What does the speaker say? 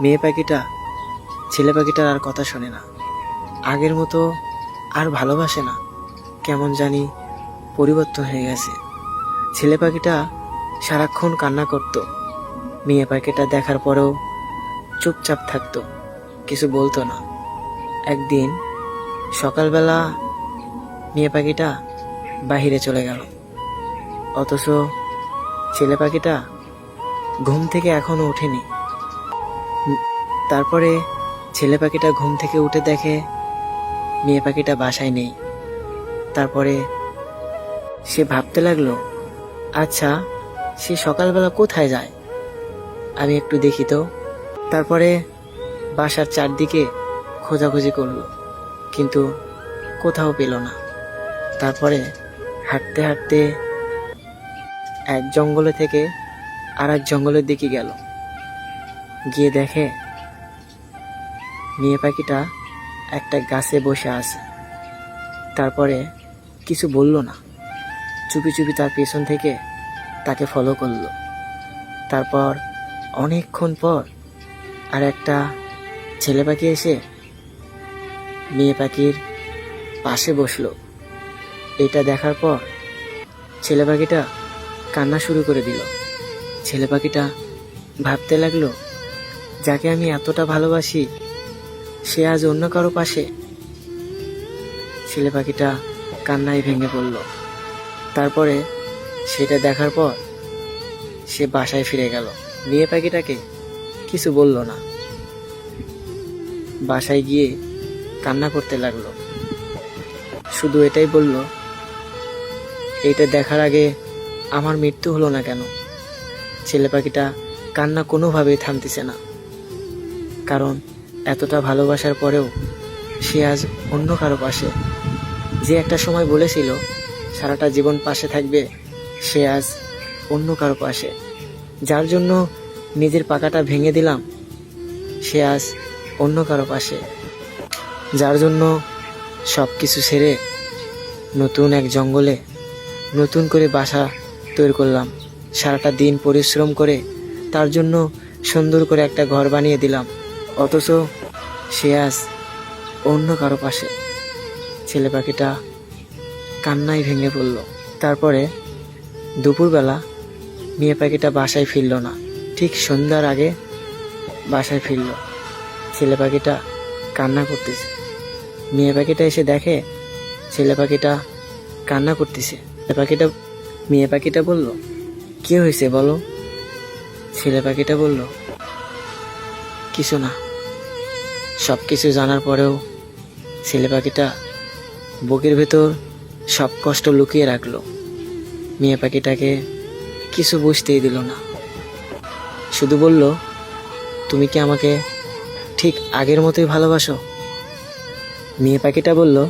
মেয়ে পাখিটা, ছেলে পাখিটার আর কথা শোনে না। আগের মতো আর ভালোবাসে না। কেমন জানি পরিবর্তন হয়ে গেছে। ছেলে পাখিটা সারাক্ষণ কান্না করত। মেয়ে পাখিটা দেখার পরেও চুপচাপ থাকতো। কিছু বলতো না। একদিন সকালবেলা মেয়ে পাখিটা বাহিরে চলে গেল। অথচ ছেলে পাখিটা ঘুম থেকে এখনও ওঠেনি। তারপরে ছেলে পাখিটা ঘুম থেকে উঠে দেখে মেয়ে পাখিটা বাসায় নেই। তারপরে সে ভাবতে লাগল আচ্ছা সে সকালবেলা কোথায় যায়? আমি একটু দেখি তো। তারপরে বাসার চারদিকে খোঁজাখুঁজি করল, কিন্তু কোথাও পেল না। তারপরে হাঁটতে হাঁটতে এক জঙ্গলে থেকে আর এক জঙ্গলের দিকে গেল। গিয়ে দেখে মেয়ে পাখিটা একটা গাছে বসে আছে। তারপরে কিছু বলল না। চুপি চুপি তার পেছন থেকে তাকে ফলো করল। তারপর অনেকক্ষণ পর আর একটা ছেলে পাখি এসে মেয়ে পাখির পাশে বসল। এটা দেখার পর ছেলে পাখিটা কান্না শুরু করে দিল। ছেলে পাখিটা ভাবতে লাগল যাকে আমি এতটা ভালোবাসি, সে আজ অন্য কারও পাশে। ছেলে পাখিটা কান্নায় ভেঙে পড়ল। তারপরে সেটা দেখার পর সে বাসায় ফিরে গেল। মেয়ে পাখিটাকে কিছু বলল না। বাসায় গিয়ে কান্না করতে লাগল। শুধু এটাই বলল, এইটা দেখার আগে আমার মৃত্যু হলো না কেন? ছেলে পাখিটা কান্না কোনোভাবেই থামতেছে না। কারণ এতটা ভালোবাসার পরেও সে আজ অন্য কারও পাশে। যে একটা সময় বলেছিল, সারাটা জীবন পাশে থাকবে, সে আজ অন্য কারও পাশে। যার জন্য নিজের পাকাটা ভেঙে দিলাম, সে আজ অন্য কারও পাশে। যার জন্য সব কিছু ছেড়ে নতুন এক জঙ্গলে নতুন করে বাসা তৈরি করলাম। সারাটা দিন পরিশ্রম করে তার জন্য সুন্দর করে একটা ঘর বানিয়ে দিলাম। অথচ সে আজ অন্য কারও পাশে। ছেলে পাখিটা কান্নায় ভেঙে পড়ল। তারপরে দুপুরবেলা মেয়ে পাখিটা বাসায় ফিরল না। ঠিক সন্ধ্যার আগে বাসায় ফিরল। ছেলে পাখিটা কান্না করতেছে। মেয়ে পাখিটা এসে দেখে ছেলে পাখিটা কান্না করতেছে। পাখিটা মেয়ে পাখিটা বলল, কি হয়েছে বলো? ছেলে পাখিটা বলল, কিছু না। সব কিছু জানার পরেও ছেলে পাখিটা বুকের ভেতর সব কষ্ট লুকিয়ে রাখল। মেয়ে পাখিটাকে কিছু বুঝতেই দিল না। শুধু বলল, তুমি কি আমাকে ঠিক আগের মতোই ভালোবাসো? মেয়ে পাখিটা বলল